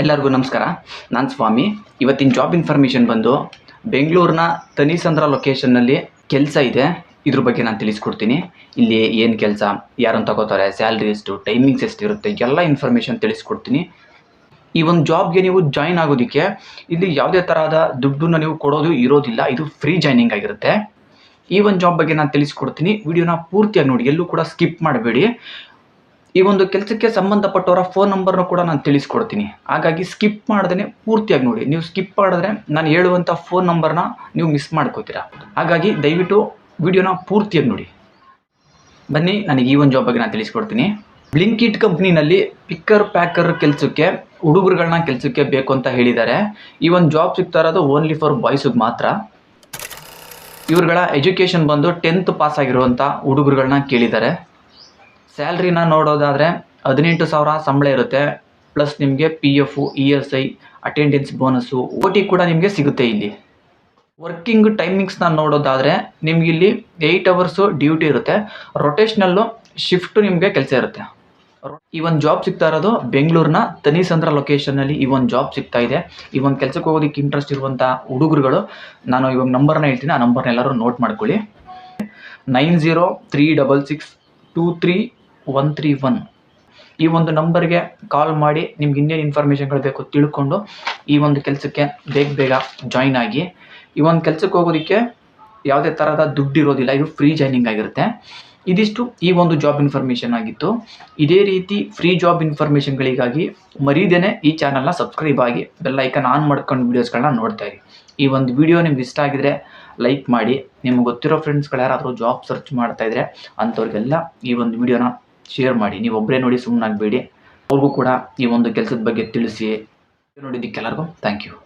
ಎಲ್ಲರಿಗೂ ನಮಸ್ಕಾರ. ನಾನು ಸ್ವಾಮಿ. ಇವತ್ತಿನ ಜಾಬ್ ಇನ್ಫಾರ್ಮೇಷನ್ ಬಂದು ಬೆಂಗಳೂರಿನ ತನಿಸಂದ್ರ ಲೊಕೇಶನ್ನಲ್ಲಿ ಕೆಲಸ ಇದೆ. ಇದ್ರ ಬಗ್ಗೆ ನಾನು ತಿಳಿಸ್ಕೊಡ್ತೀನಿ. ಇಲ್ಲಿ ಏನು ಕೆಲಸ ಯಾರನ್ನು ತಗೋತಾರೆ ಸ್ಯಾಲ್ರಿ ಎಷ್ಟು ಟೈಮಿಂಗ್ಸ್ ಎಷ್ಟು ಇರುತ್ತೆ? ಎಲ್ಲ ಇನ್ಫಾರ್ಮೇಷನ್ ತಿಳಿಸ್ಕೊಡ್ತೀನಿ. ಈ ಒಂದು ಜಾಬ್ಗೆ ನೀವು ಜಾಯಿನ್ ಆಗೋದಕ್ಕೆ ಇಲ್ಲಿ ಯಾವುದೇ ಥರದ ದುಡ್ಡನ್ನು ನೀವು ಕೊಡೋದು ಇರೋದಿಲ್ಲ. ಇದು ಫ್ರೀ ಜಾಯ್ನಿಂಗ್ ಆಗಿರುತ್ತೆ. ಈ ಒಂದು ಜಾಬ್ ಬಗ್ಗೆ ನಾನು ತಿಳಿಸ್ಕೊಡ್ತೀನಿ. ವಿಡಿಯೋನ ಪೂರ್ತಿಯಾಗಿ ನೋಡಿ. ಎಲ್ಲೂ ಕೂಡ ಸ್ಕಿಪ್ ಮಾಡಬೇಡಿ. ಈ ಒಂದು ಕೆಲಸಕ್ಕೆ ಸಂಬಂಧಪಟ್ಟವರ ಫೋನ್ ನಂಬರ್ನ ಕೂಡ ನಾನು ತಿಳಿಸ್ಕೊಡ್ತೀನಿ. ಹಾಗಾಗಿ ಸ್ಕಿಪ್ ಮಾಡ್ದೇ ಪೂರ್ತಿಯಾಗಿ ನೋಡಿ. ನೀವು ಸ್ಕಿಪ್ ಮಾಡಿದ್ರೆ ನಾನು ಹೇಳುವಂಥ ಫೋನ್ ನಂಬರ್ನ ನೀವು ಮಿಸ್ ಮಾಡ್ಕೋತೀರಾ. ಹಾಗಾಗಿ ದಯವಿಟ್ಟು ವಿಡಿಯೋನ ಪೂರ್ತಿಯಾಗಿ ನೋಡಿ. ಬನ್ನಿ, ನನಗೆ ಈ ಒಂದು ಜಾಬ್ ಬಗ್ಗೆ ನಾನು ತಿಳಿಸ್ಕೊಡ್ತೀನಿ. ಬ್ಲಿಂಕಿಟ್ ಕಂಪ್ನಿನಲ್ಲಿ ಪಿಕ್ಕರ್ ಪ್ಯಾಕರ್ ಕೆಲಸಕ್ಕೆ ಹುಡುಗರುಗಳನ್ನ ಕೆಲಸಕ್ಕೆ ಬೇಕು ಅಂತ ಹೇಳಿದ್ದಾರೆ. ಈ ಒಂದು ಜಾಬ್ ಸಿಗ್ತಾ ಇರೋದು ಓನ್ಲಿ ಫಾರ್ ಬಾಯ್ಸಿಗೆ ಮಾತ್ರ. ಇವ್ರುಗಳ ಎಜುಕೇಷನ್ ಬಂದು ಟೆಂತ್ ಪಾಸ್ ಆಗಿರುವಂಥ ಹುಡುಗರುಗಳನ್ನ ಕೇಳಿದ್ದಾರೆ. ಸ್ಯಾಲ್ರಿನ ನೋಡೋದಾದರೆ ಹದಿನೆಂಟು ಸಾವಿರ ಸಂಬಳ ಇರುತ್ತೆ ಪ್ಲಸ್ ನಿಮಗೆ P F E S I attendance bonus O T ಕೂಡ ನಿಮಗೆ ಸಿಗುತ್ತೆ ಇಲ್ಲಿ. ವರ್ಕಿಂಗ್ ಟೈಮಿಂಗ್ಸ್ನ ನೋಡೋದಾದರೆ ನಿಮ್ಗೆ ಇಲ್ಲಿ ಏಯ್ಟ್ ಅವರ್ಸು ಡ್ಯೂಟಿ ಇರುತ್ತೆ ರೊಟೇಷ್ನಲ್ಲು ಶಿಫ್ಟು ನಿಮಗೆ ಕೆಲಸ ಇರುತ್ತೆ. ಈ ಒಂದು ಜಾಬ್ ಸಿಗ್ತಾ ಇರೋದು ಬೆಂಗಳೂರಿನ ತನಿಸಂದ್ರ ಲೊಕೇಶನ್ನಲ್ಲಿ ಈ ಒಂದು ಜಾಬ್ ಸಿಗ್ತಾ ಇದೆ. ಈ ಒಂದು ಕೆಲಸಕ್ಕೆ ಹೋಗೋದಕ್ಕೆ ಇಂಟ್ರೆಸ್ಟ್ ಇರುವಂಥ ಹುಡುಗರುಗಳು, ನಾನು ಇವಾಗ ನಂಬರ್ನ ಹೇಳ್ತೀನಿ, ಆ ನಂಬರ್ನ ಎಲ್ಲರೂ ನೋಟ್ ಮಾಡ್ಕೊಳ್ಳಿ. Nine zero three double six two three one three one ಈ ಒಂದು ನಂಬರ್ಗೆ ಕಾಲ್ ಮಾಡಿ ನಿಮ್ಗೆ ಇನ್ನೇನು ಇನ್ಫಾರ್ಮೇಷನ್ಗಳು ಬೇಕು ತಿಳ್ಕೊಂಡು ಈ ಒಂದು ಕೆಲಸಕ್ಕೆ ಬೇಗ ಬೇಗ ಜಾಯ್ನ್ ಆಗಿ. ಈ ಒಂದು ಕೆಲಸಕ್ಕೆ ಹೋಗೋದಕ್ಕೆ ಯಾವುದೇ ಥರದ ದುಡ್ಡು ಇರೋದಿಲ್ಲ, ಇದು ಫ್ರೀ ಜಾಯ್ನಿಂಗ್ ಆಗಿರುತ್ತೆ. ಇದಿಷ್ಟು ಈ ಒಂದು ಜಾಬ್ ಇನ್ಫಾರ್ಮೇಷನ್ ಆಗಿತ್ತು. ಇದೇ ರೀತಿ ಫ್ರೀ ಜಾಬ್ ಇನ್ಫಾರ್ಮೇಷನ್ಗಳಿಗಾಗಿ ಮರೀದೇನೆ ಈ ಚಾನಲ್ನ ಸಬ್ಸ್ಕ್ರೈಬ್ ಆಗಿ ಬೆಲ್ ಐಕನ್ ಆನ್ ಮಾಡ್ಕೊಂಡು ವೀಡಿಯೋಸ್ಗಳನ್ನ ನೋಡ್ತಾ ಇರಿ. ಈ ಒಂದು ವಿಡಿಯೋ ನಿಮ್ಗೆ ಇಷ್ಟ ಆಗಿದ್ರೆ ಲೈಕ್ ಮಾಡಿ. ನಿಮ್ಗೆ ಗೊತ್ತಿರೋ ಫ್ರೆಂಡ್ಸ್ಗಳು ಯಾರಾದರೂ ಜಾಬ್ ಸರ್ಚ್ ಮಾಡ್ತಾ ಇದ್ರೆ ಅಂಥವ್ರಿಗೆಲ್ಲ ಈ ಒಂದು ವಿಡಿಯೋನ ಶೇರ್ ಮಾಡಿ. ನೀವು ಒಬ್ಬರೇ ನೋಡಿ ಸುಮ್ಮನಾಗಬೇಡಿ ಅವ್ರಿಗೂ ಕೂಡ ಈ ಒಂದು ಕೆಲಸದ ಬಗ್ಗೆ ತಿಳಿಸಿ. ನೋಡಿದ್ದಕ್ಕೆಲ್ಲರಿಗೂ ಥ್ಯಾಂಕ್ ಯು